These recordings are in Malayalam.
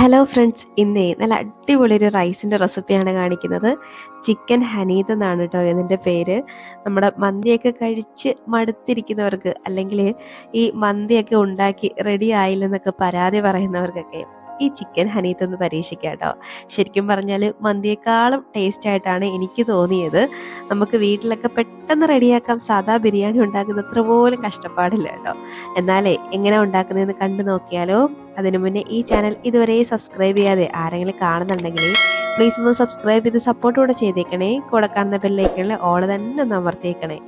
ഹലോ ഫ്രണ്ട്സ് ഇന്നേ നല്ല അടിപൊളി ഒരു റൈസിന്റെ റെസിപ്പിയാണ് കാണിക്കുന്നത്. ചിക്കൻ ഹനീത് എന്നാണ് കേട്ടോ ഇതിന്റെ പേര്. നമ്മുടെ മന്തിയൊക്കെ കഴിച്ച് മടുത്തിരിക്കുന്നവർക്ക് അല്ലെങ്കിൽ ഈ മന്തിയൊക്കെ ഉണ്ടാക്കി റെഡി ആയില്ലെന്നൊക്കെ പരാതി പറയുന്നവർക്കൊക്കെ ഈ ചിക്കൻ ഹനീത്ത് ഒന്ന് പരീക്ഷിക്കാം കേട്ടോ ശരിക്കും പറഞ്ഞാൽ മന്തിയേക്കാളും ടേസ്റ്റ് ആയിട്ടാണ് എനിക്ക് തോന്നിയത്. നമുക്ക് വീട്ടിലൊക്കെ പെട്ടെന്ന് റെഡിയാക്കാം. സാധാ ബിരിയാണി ഉണ്ടാക്കുന്ന അത്ര പോലും കഷ്ടപ്പാടില്ല കേട്ടോ എന്നാലേ എങ്ങനെ ഉണ്ടാക്കുന്നതെന്ന് കണ്ടു നോക്കിയാലോ. അതിനു മുന്നേ ഈ ചാനൽ ഇതുവരെ സബ്സ്ക്രൈബ് ചെയ്യാതെ ആരെങ്കിലും കാണുന്നുണ്ടെങ്കിൽ പ്ലീസ് ഒന്ന് സബ്സ്ക്രൈബ് ചെയ്ത് സപ്പോർട്ട് കൂടെ ചെയ്തേക്കണേ. കൂടെ കാണുന്ന ബെല്ലൈക്കണിൽ ഓൾ തന്നെ ഒന്ന് അമർത്തിയേക്കണേ.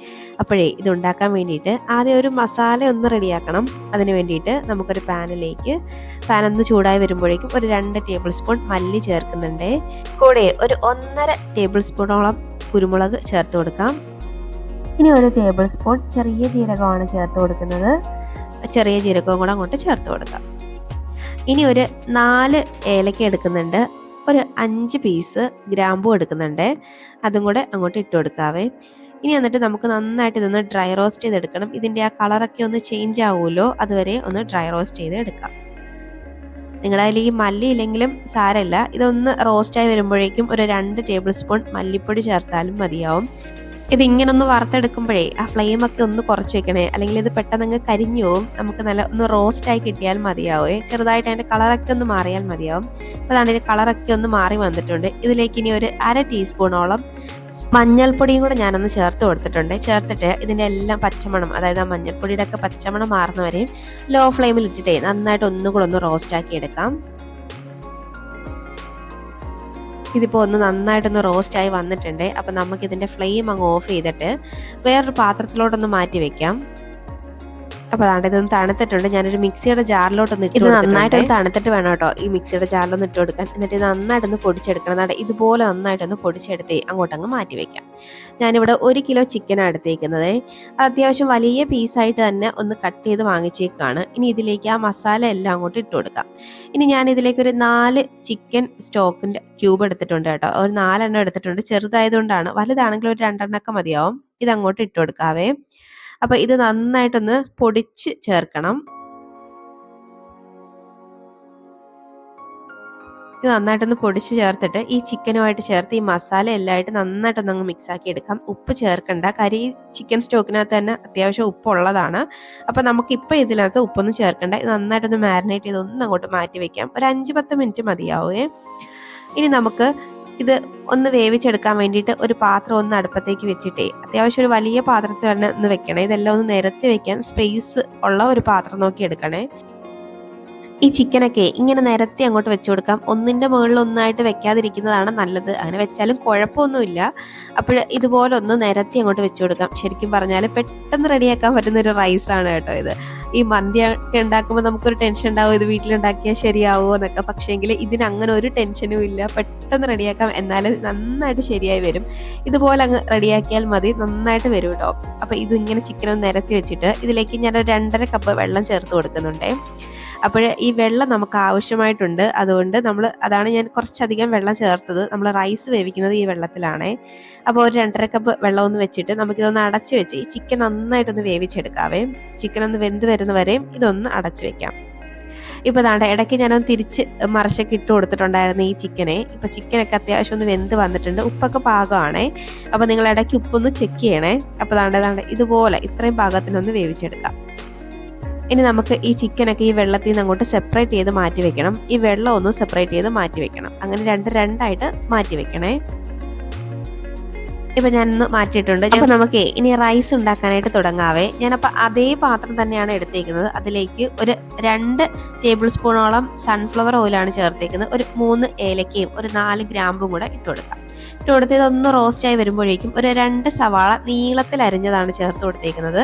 അപ്പോഴേ ഇത് ഉണ്ടാക്കാൻ വേണ്ടിയിട്ട് ആദ്യം ഒരു മസാല ഒന്ന് റെഡിയാക്കണം അതിന് വേണ്ടിയിട്ട് നമുക്കൊരു പാനിലേക്ക് പാൻ ഒന്ന് ചൂടായി വരുമ്പോഴേക്കും ഒരു രണ്ട് ടേബിൾ സ്പൂൺ മല്ലി ചേർക്കുന്നുണ്ട്. കൂടെ ഒരു ഒന്നര ടേബിൾ സ്പൂണോളം കുരുമുളക് ചേർത്ത് കൊടുക്കാം. ഇനി ഒരു ടേബിൾ സ്പൂൺ ചെറിയ ജീരകമാണ് ചേർത്ത് കൊടുക്കുന്നത്. ചെറിയ ജീരകവും കൂടെ അങ്ങോട്ട് ചേർത്ത് കൊടുക്കാം. ഇനി ഒരു നാല് ഏലക്ക എടുക്കുന്നുണ്ട്. ഒരു അഞ്ച് പീസ് ഗ്രാമ്പു എടുക്കുന്നുണ്ട്. അതും കൂടെ അങ്ങോട്ട് ഇട്ട് കൊടുക്കാവേ. ഇനി എന്നിട്ട് നമുക്ക് നന്നായിട്ട് ഇതൊന്ന് ഡ്രൈ റോസ്റ്റ് ചെയ്തെടുക്കണം. ഇതിന്റെ ആ കളറൊക്കെ ഒന്ന് ചേഞ്ച് ആവുമല്ലോ. അതുവരെ ഒന്ന് ഡ്രൈ റോസ്റ്റ് ചെയ്ത് എടുക്കാം നിങ്ങളുടെ അതിൽ ഈ മല്ലി ഇല്ലെങ്കിലും സാരമില്ല. ഇതൊന്ന് റോസ്റ്റായി വരുമ്പോഴേക്കും ഒരു രണ്ട് ടേബിൾ സ്പൂൺ മല്ലിപ്പൊടി ചേർത്താലും മതിയാവും. ഇത് ഇങ്ങനെ ഒന്ന് വറുത്തെടുക്കുമ്പോഴേ ആ ഫ്ലെയിം ഒക്കെ ഒന്ന് കുറച്ച് വെക്കണേ അല്ലെങ്കിൽ ഇത് പെട്ടെന്ന് അങ്ങ് കരിഞ്ഞു പോവും. നമുക്ക് നല്ല ഒന്ന് റോസ്റ്റ് ആയി കിട്ടിയാൽ മതിയാവേ. ചെറുതായിട്ട് അതിന്റെ കളറൊക്കെ ഒന്ന് മാറിയാൽ മതിയാവും. അപ്പോൾ ഇതിന്റെ കളറൊക്കെ ഒന്ന് മാറി വന്നിട്ടുണ്ട്. ഇതിലേക്ക് ഇനി ഒരു അര ടീസ്പൂണോളം മഞ്ഞൾപ്പൊടിയും കൂടെ ഞാനൊന്ന് ചേർത്ത് കൊടുത്തിട്ടുണ്ട്. ചേർത്തിട്ട് ഇതിന്റെ എല്ലാം പച്ചമണം അതായത് ആ മഞ്ഞൾപ്പൊടിയുടെ ഒക്കെ പച്ചമണം മാറുന്നവരെയും ലോ ഫ്ലെയിമിൽ ഇട്ടിട്ടേ നന്നായിട്ട് ഒന്നുകൂടെ ഒന്ന് റോസ്റ്റാക്കി എടുക്കാം. ഇതിപ്പോൾ ഒന്ന് നന്നായിട്ടൊന്ന് റോസ്റ്റായി വന്നിട്ടുണ്ട്. അപ്പോൾ നമുക്കിതിന്റെ ഫ്ലെയിം അങ്ങ് ഓഫ് ചെയ്തിട്ട് വേറൊരു പാത്രത്തിലോട്ടൊന്ന് മാറ്റി വെക്കാം. അപ്പോൾ അതാണ്ട് ഇതൊന്ന് തണുത്തിട്ടുണ്ട്. ഞാനൊരു മിക്സിയുടെ ജാറിലോട്ടൊന്ന് ഇട്ട് നന്നായിട്ട് തണുത്തിട്ട് വേണം കേട്ടോ. ഈ മിക്സിയുടെ ജാറിലൊന്ന് ഇട്ട് കൊടുക്കാൻ. എന്നിട്ട് ഇത് നന്നായിട്ടൊന്ന് പൊടിച്ചെടുക്കണം. എന്നാണ് ഇതുപോലെ നന്നായിട്ടൊന്ന് പൊടിച്ചെടുത്ത് അങ്ങോട്ടങ്ങ് മാറ്റി വെക്കാം. ഞാനിവിടെ ഒരു കിലോ ചിക്കനാണ് എടുത്തേക്കുന്നത്. അത്യാവശ്യം വലിയ പീസായിട്ട് തന്നെ ഒന്ന് കട്ട് ചെയ്ത് വാങ്ങിച്ചേക്കാണ്. ഇനി ഇതിലേക്ക് ആ മസാല എല്ലാം അങ്ങോട്ട് ഇട്ട് കൊടുക്കാം. ഇനി ഞാൻ ഇതിലേക്ക് ഒരു നാല് ചിക്കൻ സ്റ്റോക്കിന്റെ ക്യൂബ് എടുത്തിട്ടുണ്ട് കേട്ടോ. ഒരു നാലെണ്ണം എടുത്തിട്ടുണ്ട്. ചെറുതായതുകൊണ്ടാണ്. വലുതാണെങ്കിൽ ഒരു രണ്ടെണ്ണമൊക്കെ മതിയാവും. ഇത് അങ്ങോട്ട് ഇട്ട് കൊടുക്കാവേ. അപ്പോൾ ഇത് നന്നായിട്ടൊന്ന് പൊടിച്ച് ചേർക്കണം. ഇത് നന്നായിട്ടൊന്ന് പൊടിച്ച് ചേർത്തിട്ട് ഈ ചിക്കനുമായിട്ട് ചേർത്ത് ഈ മസാല എല്ലാമായിട്ട് നന്നായിട്ടൊന്ന് അങ്ങ് മിക്സ് ആക്കി എടുക്കാം. ഉപ്പ് ചേർക്കണ്ട. കരി ചിക്കൻ സ്റ്റോക്കിനകത്ത് തന്നെ അത്യാവശ്യം ഉപ്പുള്ളതാണ്. അപ്പോൾ നമുക്കിപ്പോൾ ഇതിനകത്ത് ഉപ്പൊന്നും ചേർക്കണ്ട. ഇത് നന്നായിട്ടൊന്ന് മാരിനേറ്റ് ചെയ്ത് ഒന്ന് അങ്ങോട്ട് മാറ്റി വെക്കാം. ഒരു അഞ്ച് പത്ത് മിനിറ്റ് മതിയാവേ. ഇനി നമുക്ക് ഇത് ഒന്ന് വേവിച്ചെടുക്കാൻ വേണ്ടിയിട്ട് ഒരു പാത്രം ഒന്ന് അടുപ്പത്തേക്ക് വെച്ചിട്ടേ അത്യാവശ്യം ഒരു വലിയ പാത്രത്തിൽ തന്നെ ഒന്ന് വെക്കണേ. ഇതെല്ലാം ഒന്ന് നിരത്തി വെക്കാൻ സ്പേസ് ഉള്ള ഒരു പാത്രം നോക്കി എടുക്കണേ. ഈ ചിക്കനൊക്കെ ഇങ്ങനെ നിരത്തി അങ്ങോട്ട് വെച്ചു കൊടുക്കാം. ഒന്നിന്റെ മുകളിൽ ഒന്നായിട്ട് വെക്കാതിരിക്കുന്നതാണ് നല്ലത്. അങ്ങനെ വെച്ചാലും കുഴപ്പമൊന്നുമില്ല. അപ്പോൾ ഇതുപോലെ ഒന്ന് നിരത്തി അങ്ങോട്ട് വെച്ചു കൊടുക്കാം. ശരിക്കും പറഞ്ഞാൽ പെട്ടെന്ന് റെഡിയാക്കാൻ പറ്റുന്ന ഒരു റൈസാണ് കേട്ടോ ഇത്. ഈ മന്തി ഒക്കെ ഉണ്ടാക്കുമ്പോൾ നമുക്കൊരു ടെൻഷൻ ഉണ്ടാവും ഇത് വീട്ടിലുണ്ടാക്കിയാൽ ശരിയാവുമോ എന്നൊക്കെ. പക്ഷേങ്കിൽ ഇതിന് അങ്ങനെ ഒരു ടെൻഷനും ഇല്ല. പെട്ടെന്ന് റെഡിയാക്കാം. എന്നാലും നന്നായിട്ട് ശരിയായി വരും. ഇതുപോലെ അങ്ങ് റെഡിയാക്കിയാൽ മതി. നന്നായിട്ട് വരും കേട്ടോ. അപ്പോൾ ഇതിങ്ങനെ ചിക്കനൊന്ന് നിരത്തി വെച്ചിട്ട് ഇതിലേക്ക് ഞാൻ രണ്ടര കപ്പ് വെള്ളം ചേർത്ത് കൊടുക്കുന്നുണ്ടേ. അപ്പോൾ ഈ വെള്ളം നമുക്ക് ആവശ്യമായിട്ടുണ്ട്. അതുകൊണ്ട് നമ്മൾ അതാണ് ഞാൻ കുറച്ചധികം വെള്ളം ചേർത്തത്. നമ്മൾ റൈസ് വേവിക്കുന്നത് ഈ വെള്ളത്തിലാണ്. അപ്പോൾ ഒരു രണ്ടര കപ്പ് വെള്ളം ഒന്ന് വെച്ചിട്ട് നമുക്കിതൊന്ന് അടച്ച് വെച്ച് ഈ ചിക്കൻ നന്നായിട്ടൊന്ന് വേവിച്ചെടുക്കാവേ. ചിക്കൻ ഒന്ന് വെന്ത് വരുന്നവരെയും ഇതൊന്ന് അടച്ച് വെക്കാം. ഇപ്പൊ ദാണ്ട ഇടയ്ക്ക് ഞാനൊന്ന് തിരിച്ച് മറിച്ചൊക്കെ ഇട്ട് കൊടുത്തിട്ടുണ്ടായിരുന്നു ഈ ചിക്കനെ ഇപ്പൊ ചിക്കനൊക്കെ അത്യാവശ്യം ഒന്ന് വെന്ത് വന്നിട്ടുണ്ട്. ഉപ്പൊക്കെ പാകമാണേ. അപ്പൊ നിങ്ങൾ ഇടയ്ക്ക് ഉപ്പൊന്ന് ചെക്ക് ചെയ്യണേ. അപ്പൊ ദാണ്ട ദാണ്ട ഇതുപോലെ ഇത്രയും പാകത്തിനൊന്ന് വേവിച്ചെടുക്കാം. ഇനി നമുക്ക് ഈ ചിക്കനൊക്കെ ഈ വെള്ളത്തിൽ നിന്ന് അങ്ങോട്ട് സെപ്പറേറ്റ് ചെയ്ത് മാറ്റി വെക്കണം. ഈ വെള്ളം ഒന്ന് സെപ്പറേറ്റ് ചെയ്ത് മാറ്റി വെക്കണം. അങ്ങനെ രണ്ട് രണ്ടായിട്ട് മാറ്റി വെക്കണേ. ഇപ്പൊ ഞാൻ ഇന്ന് മാറ്റിയിട്ടുണ്ട്. അപ്പൊ നമുക്ക് ഇനി റൈസ് ഉണ്ടാക്കാനായിട്ട് തുടങ്ങാവേ. ഞാനപ്പോ അതേ പാത്രം തന്നെയാണ് എടുത്തേക്കുന്നത്. അതിലേക്ക് ഒരു രണ്ട് ടേബിൾ സ്പൂണോളം സൺഫ്ലവർ ഓയിലാണ് ചേർത്തേക്കുന്നത്. ഒരു മൂന്ന് ഏലക്കയും ഒരു നാല് ഗ്രാമ്പും കൂടെ ഇട്ട് കൊടുക്കാം. ഇട്ട് കൊടുത്തത് ഇതൊന്ന് റോസ്റ്റ് ആയി വരുമ്പോഴേക്കും ഒരു രണ്ട് സവാള നീളത്തിൽ അരിഞ്ഞതാണ് ചേർത്ത് കൊടുത്തേക്കുന്നത്.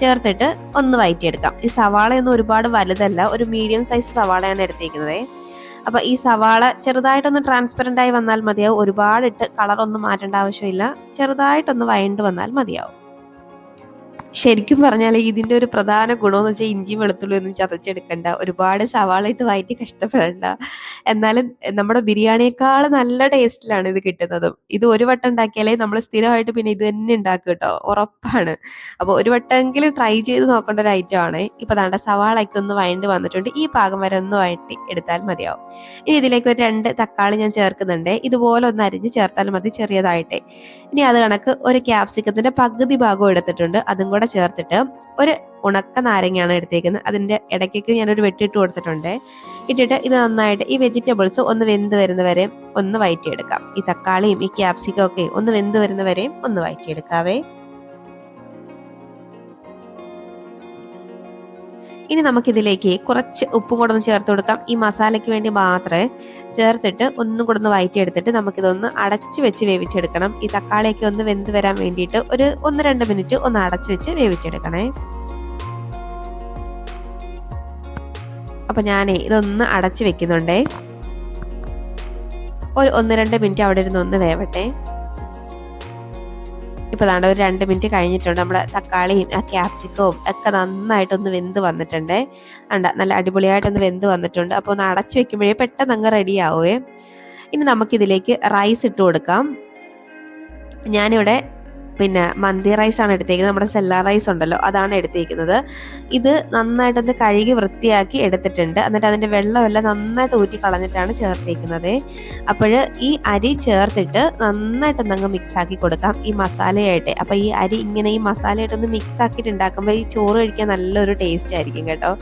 ചേർത്തിട്ട് ഒന്ന് വയറ്റിയെടുക്കാം. ഈ സവാളയൊന്നും ഒരുപാട് വലുതല്ല ഒരു മീഡിയം സൈസ് സവാളയാണ് എടുത്തേക്കുന്നത്. അപ്പൊ ഈ സവാള ചെറുതായിട്ടൊന്ന് ട്രാൻസ്പെറന്റ് ആയി വന്നാൽ മതിയാവും. ഒരുപാടിട്ട് കളർ ഒന്നും മാറ്റേണ്ട ആവശ്യമില്ല. ചെറുതായിട്ടൊന്ന് വയണ്ട് വന്നാൽ മതിയാവും. ശരിക്കും പറഞ്ഞാൽ ഇതിന്റെ ഒരു പ്രധാന ഗുണമെന്ന് വെച്ചാൽ ഇഞ്ചി വെളുത്തുള്ളി ഒന്നും ചതച്ചെടുക്കണ്ട. ഒരുപാട് സവാള ഇട്ട് വഴറ്റി കഷ്ടപ്പെടണ്ട. എന്നാലും നമ്മുടെ ബിരിയാണിയേക്കാൾ നല്ല ടേസ്റ്റിലാണ് ഇത് കിട്ടുന്നത്. ഇത് ഒരു വട്ടം ഉണ്ടാക്കിയാലേ നമ്മൾ സ്ഥിരമായിട്ട് പിന്നെ ഇത് തന്നെ ഉണ്ടാക്കും കേട്ടോ ഉറപ്പാണ്. അപ്പോൾ ഒരു വട്ടമെങ്കിലും ട്രൈ ചെയ്ത് നോക്കേണ്ട ഒരു ഐറ്റം ആണ്. ഇപ്പൊ താണ്ട സവാളയൊക്കെ ഒന്ന് വഴണ്ട് വന്നിട്ടുണ്ട്. ഈ പാകം വരെ ഒന്ന് വഴറ്റി എടുത്താൽ മതിയാവും. ഇനി ഇതിലേക്ക് ഒരു രണ്ട് തക്കാളി ഞാൻ ചേർക്കുന്നുണ്ട്. ഇതുപോലെ ഒന്ന് അരിഞ്ഞ് ചേർത്താൽ മതി ചെറിയതായിട്ടേ. ഇനി അത് കണക്ക് ഒരു ക്യാപ്സിക്കത്തിന്റെ പകുതി ഭാഗം എടുത്തിട്ടുണ്ട്. അതും കൂടെ ചേർത്തിട്ട് ഒരു ഉണക്ക നാരങ്ങയാണ് എടുത്തേക്കുന്നത്. അതിന്റെ ഇടയ്ക്കൊക്കെ ഞാനൊരു വെട്ടിട്ട് കൊടുത്തിട്ടുണ്ട്. ഇട്ടിട്ട് ഇത് നന്നായിട്ട് ഈ വെജിറ്റബിൾസ് ഒന്ന് വെന്ത് വരുന്നവരെ ഒന്ന് വയറ്റിയെടുക്കാം. ഈ തക്കാളിയും ഈ ക്യാപ്സിക്കം ഒക്കെ ഒന്ന് വെന്ത് വരുന്നവരെയും ഒന്ന് വയറ്റിയെടുക്കാവേ. ഇനി നമുക്കിതിലേക്ക് കുറച്ച് ഉപ്പും കൂടെ ഒന്ന് ചേർത്ത് കൊടുക്കാം. ഈ മസാലയ്ക്ക് വേണ്ടി മാത്രമേ ചേർത്തിട്ട് ഒന്നും കൂടെ ഒന്ന് വയറ്റിയെടുത്തിട്ട് നമുക്കിതൊന്ന് അടച്ച് വെച്ച് വേവിച്ചെടുക്കണം. ഈ തക്കാളിയൊക്കെ ഒന്ന് വെന്ത് വരാൻ വേണ്ടിയിട്ട് ഒരു ഒന്ന് രണ്ട് മിനിറ്റ് ഒന്ന് അടച്ച് വെച്ച് വേവിച്ചെടുക്കണേ. അപ്പം ഞാനേ ഇതൊന്ന് അടച്ച് വെക്കുന്നുണ്ടേ. ഒരു ഒന്ന് രണ്ട് മിനിറ്റ് അവിടെ ഇരുന്ന് ഒന്ന് വേവട്ടെ. ഇപ്പൊ ദാണ്ട ഒരു രണ്ട് മിനിറ്റ് കഴിഞ്ഞിട്ടുണ്ട്. നമ്മുടെ തക്കാളിയും ആ ക്യാപ്സിക്കവും ഒക്കെ നന്നായിട്ടൊന്ന് വെന്ത് വന്നിട്ടുണ്ട്. അണ്ട നല്ല അടിപൊളിയായിട്ടൊന്ന് വെന്ത് വന്നിട്ടുണ്ട്. അപ്പോൾ ഒന്ന് അടച്ചു വെക്കുമ്പോഴേ പെട്ടെന്ന് അങ്ങ് റെഡി ആവുകയും ഇനി നമുക്കിതിലേക്ക് റൈസ് ഇട്ട് കൊടുക്കാം. ഞാനിവിടെ പിന്നെ മന്തി റൈസ് ആണ് എടുത്തേക്കുന്നത്. നമ്മുടെ സെല്ലാർ റൈസ് ഉണ്ടല്ലോ അതാണ് എടുത്തേക്കുന്നത്. ഇത് നന്നായിട്ടൊന്ന് കഴുകി വൃത്തിയാക്കി എടുത്തിട്ടുണ്ട്. എന്നിട്ട് അതിന്റെ വെള്ളമെല്ലാം നന്നായിട്ട് ഊറ്റി കളഞ്ഞിട്ടാണ് ചേർത്തേക്കുന്നത്. അപ്പോൾ ഈ അരി ചേർത്തിട്ട് നന്നായിട്ടൊന്ന് അങ്ങ് മിക്സാക്കി കൊടുക്കാം ഈ മസാലയായിട്ട്. അപ്പോൾ ഈ അരി ഇങ്ങനെ ഈ മസാലയായിട്ടൊന്ന് മിക്സ് ആക്കിയിട്ട് ഉണ്ടാക്കുമ്പോൾ ഈ ചോറ് കഴിക്കാൻ നല്ലൊരു ടേസ്റ്റ് ആയിരിക്കും കേട്ടോ.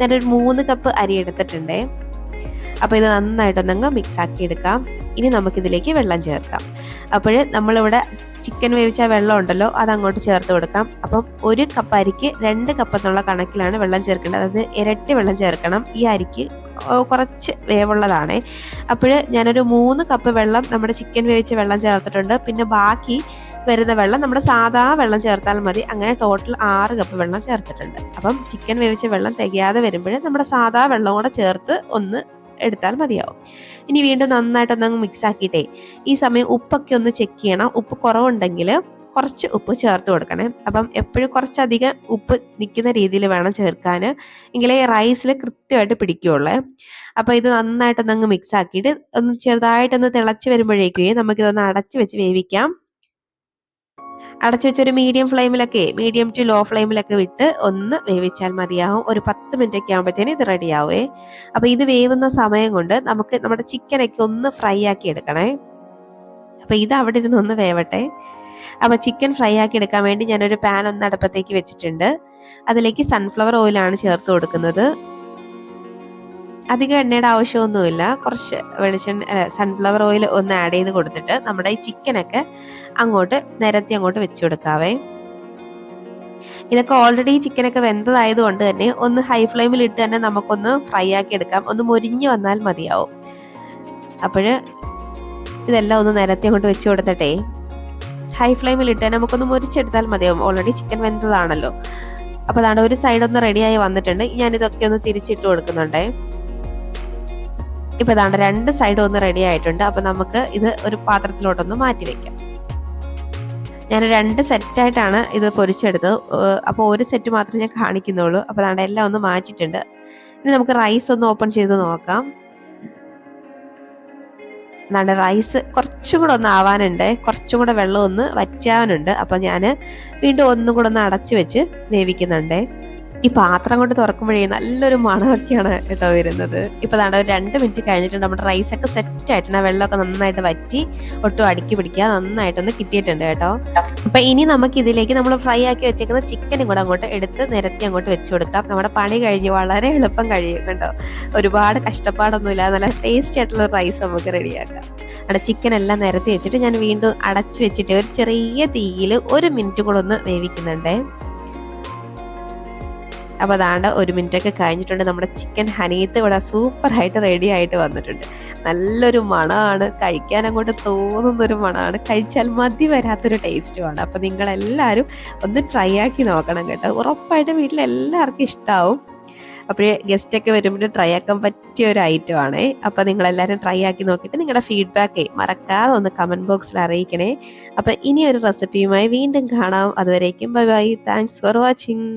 ഞാനൊരു മൂന്ന് കപ്പ് അരി എടുത്തിട്ടുണ്ടേ. അപ്പോൾ ഇത് നന്നായിട്ടൊന്നങ്ങ് മിക്സാക്കി എടുക്കാം. ഇനി നമുക്കിതിലേക്ക് വെള്ളം ചേർക്കാം. അപ്പോൾ നമ്മളിവിടെ ചിക്കൻ വേവിച്ച വെള്ളം ഉണ്ടല്ലോ അത് അങ്ങോട്ട് ചേർത്ത് കൊടുക്കാം. അപ്പം ഒരു കപ്പ് അരിക്ക് രണ്ട് കപ്പ് എന്നുള്ള കണക്കിലാണ് വെള്ളം ചേർക്കേണ്ടത്. അതായത് ഇരട്ടി വെള്ളം ചേർക്കണം. ഈ അരിക്ക് കുറച്ച് വേവുള്ളതാണ്. അപ്പോൾ ഞാനൊരു മൂന്ന് കപ്പ് വെള്ളം നമ്മുടെ ചിക്കൻ വേവിച്ച വെള്ളം ചേർത്തിട്ടുണ്ട്. പിന്നെ ബാക്കി വരുന്ന വെള്ളം നമ്മുടെ സാധാ വെള്ളം ചേർത്താൽ മതി. അങ്ങനെ ടോട്ടൽ ആറ് കപ്പ് വെള്ളം ചേർത്തിട്ടുണ്ട്. അപ്പം ചിക്കൻ വേവിച്ച വെള്ളം തികയാതെ വരുമ്പോൾ നമ്മുടെ സാധാ വെള്ളം കൂടെ ചേർത്ത് ഒന്ന് എടുത്താൽ മതിയാവും. ഇനി വീണ്ടും നന്നായിട്ടൊന്ന് അങ്ങ് മിക്സ് ആക്കിയിട്ടേ ഈ സമയം ഉപ്പൊക്കെ ഒന്ന് ചെക്ക് ചെയ്യണം. ഉപ്പ് കുറവുണ്ടെങ്കിൽ കുറച്ച് ഉപ്പ് ചേർത്ത് കൊടുക്കണേ. അപ്പം എപ്പോഴും കുറച്ചധികം ഉപ്പ് നിൽക്കുന്ന രീതിയിൽ വേണം ചേർക്കാൻ. എങ്കിലേ റൈസിൽ കൃത്യമായിട്ട് പിടിക്കുകയുള്ളേ അപ്പം ഇത് നന്നായിട്ടൊന്ന് അങ്ങ് മിക്സ് ആക്കിയിട്ട് ഒന്ന് ചെറുതായിട്ടൊന്ന് തിളച്ച് വരുമ്പോഴേക്കേ നമുക്കിതൊന്ന് അടച്ച് വെച്ച് വേവിക്കാം. അടച്ചു വെച്ചൊരു മീഡിയം ഫ്ലെയിമിലൊക്കെ മീഡിയം ടു ലോ ഫ്ലെയിമിലൊക്കെ വിട്ട് ഒന്ന് വേവിച്ചാൽ മതിയാവും. ഒരു പത്ത് മിനിറ്റ് ഒക്കെ ആകുമ്പോഴത്തേനും ഇത് റെഡി ആവേ. അപ്പൊ ഇത് വേവുന്ന സമയം കൊണ്ട് നമുക്ക് നമ്മുടെ ചിക്കനൊക്കെ ഒന്ന് ഫ്രൈ ആക്കി എടുക്കണേ. അപ്പോൾ ഇത് അവിടെ ഇരുന്ന് ഒന്ന് വേവട്ടെ. അപ്പോൾ ചിക്കൻ ഫ്രൈ ആക്കി എടുക്കാൻ വേണ്ടി ഞാനൊരു പാൻ ഒന്ന് അടുപ്പത്തേക്ക് വെച്ചിട്ടുണ്ട്. അതിലേക്ക് സൺഫ്ലവർ ഓയിലാണ് ചേർത്ത് കൊടുക്കുന്നത്. അധികം എണ്ണയുടെ ആവശ്യമൊന്നുമില്ല. കുറച്ച് വെളിച്ചെണ്ണ സൺഫ്ലവർ ഓയിൽ ഒന്ന് ആഡ് ചെയ്ത് കൊടുത്തിട്ട് നമ്മുടെ ഈ ചിക്കനൊക്കെ അങ്ങോട്ട് നിരത്തി അങ്ങോട്ട് വെച്ചു കൊടുക്കാവേ. ഇതൊക്കെ ഓൾറെഡി ചിക്കനൊക്കെ വെന്തതായത് കൊണ്ട് തന്നെ ഒന്ന് ഹൈ ഫ്ലെയിമിൽ ഇട്ട് തന്നെ നമുക്കൊന്ന് ഫ്രൈ ആക്കി എടുക്കാം. ഒന്ന് മുരിഞ്ഞു വന്നാൽ മതിയാവും. അപ്പോൾ ഇതെല്ലാം ഒന്ന് നിരത്തി അങ്ങോട്ട് വെച്ച് കൊടുത്തട്ടെ. ഹൈ ഫ്ലെയിമിൽ ഇട്ട് നമുക്കൊന്ന് മുരിച്ചെടുത്താൽ മതിയാവും. ഓൾറെഡി ചിക്കൻ വെന്തതാണല്ലോ. അപ്പോൾ അതാണ് ഒരു സൈഡ് ഒന്ന് റെഡിയായി വന്നിട്ടുണ്ട്. ഞാനിതൊക്കെ ഒന്ന് തിരിച്ചിട്ട് കൊടുക്കുന്നുണ്ടേ. ഇപ്പൊ ഇതാണ്ട് രണ്ട് സൈഡും ഒന്ന് റെഡി ആയിട്ടുണ്ട്. അപ്പൊ നമുക്ക് ഇത് ഒരു പാത്രത്തിലോട്ടൊന്ന് മാറ്റി വെക്കാം. ഞാൻ രണ്ട് സെറ്റായിട്ടാണ് ഇത് പൊരിച്ചെടുത്തത്. അപ്പോൾ ഒരു സെറ്റ് മാത്രമേ ഞാൻ കാണിക്കുന്നുള്ളൂ. അപ്പോൾ അതാണ്ട് എല്ലാം ഒന്ന് മാറ്റിയിട്ടുണ്ട്. ഇനി നമുക്ക് റൈസ് ഒന്ന് ഓപ്പൺ ചെയ്ത് നോക്കാം. എന്താണ് റൈസ് കുറച്ചും കൂടെ ഒന്ന് ആവാനുണ്ട്. കുറച്ചും കൂടെ വെള്ളം ഒന്ന് വറ്റാനുണ്ട്. അപ്പം ഞാൻ വീണ്ടും ഒന്നും കൂടെ ഒന്ന് അടച്ചു വെച്ച് വേവിക്കുന്നുണ്ട്. ഈ പാത്രം കൊണ്ട് തുറക്കുമ്പോഴേ നല്ലൊരു മണമൊക്കെയാണ് കേട്ടോ വരുന്നത്. ഇപ്പൊ അതാണ് ഒരു രണ്ട് മിനിറ്റ് കഴിഞ്ഞിട്ടുണ്ട്. നമ്മുടെ റൈസ് ഒക്കെ സെറ്റ് ആയിട്ടുണ്ട്. വെള്ളമൊക്കെ നന്നായിട്ട് വറ്റി ഒട്ടും അടുക്കി പിടിക്കുക. നന്നായിട്ടൊന്ന് കിട്ടിയിട്ടുണ്ട് കേട്ടോ. അപ്പൊ ഇനി നമുക്ക് ഇതിലേക്ക് നമ്മൾ ഫ്രൈ ആക്കി വെച്ചേക്കുന്ന ചിക്കനും കൂടെ അങ്ങോട്ട് എടുത്ത് നിരത്തി അങ്ങോട്ട് വെച്ചു കൊടുക്കാം. നമ്മുടെ പണി കഴിഞ്ഞ് വളരെ എളുപ്പം കഴിയും കേട്ടോ. ഒരുപാട് കഷ്ടപ്പാടൊന്നുമില്ല നല്ല ടേസ്റ്റി ആയിട്ടുള്ള റൈസ് നമുക്ക് റെഡിയാക്കാം അവിടെ ചിക്കൻ എല്ലാം നിരത്തി വെച്ചിട്ട് ഞാൻ വീണ്ടും അടച്ചു വെച്ചിട്ട് ഒരു ചെറിയ തീയിൽ ഒരു മിനിറ്റ് കൂടെ ഒന്ന് വേവിക്കുന്നുണ്ടേ. അപ്പോൾ അതാണ്ട് ഒരു മിനിറ്റ് ഒക്കെ കഴിഞ്ഞിട്ടുണ്ട്. നമ്മുടെ ചിക്കൻ ഹനീത്ത് ഇവിടെ സൂപ്പറായിട്ട് റെഡി ആയിട്ട് വന്നിട്ടുണ്ട്. നല്ലൊരു മണമാണ്. കഴിക്കാൻ അങ്ങോട്ട് തോന്നുന്ന ഒരു മണമാണ്. കഴിച്ചാൽ മതി വരാത്തൊരു ടേസ്റ്റുമാണ് അപ്പോൾ നിങ്ങളെല്ലാവരും ഒന്ന് ട്രൈ ആക്കി നോക്കണം കേട്ടോ. ഉറപ്പായിട്ടും വീട്ടിൽ എല്ലാവർക്കും ഇഷ്ടമാവും അപ്പോൾ ഗസ്റ്റൊക്കെ വരുമ്പോൾ ട്രൈ ആക്കാൻ പറ്റിയ ഒരു ഐറ്റം ആണേ. അപ്പോൾ നിങ്ങളെല്ലാവരും ട്രൈ ആക്കി നോക്കിയിട്ട് നിങ്ങളുടെ ഫീഡ്ബാക്ക് മറക്കാതെ ഒന്ന് കമന്റ് ബോക്സിൽ അറിയിക്കണേ. അപ്പോൾ ഇനി ഒരു റെസിപ്പിയുമായി വീണ്ടും കാണാം. അതുവരേക്കും bye bye thanks for watching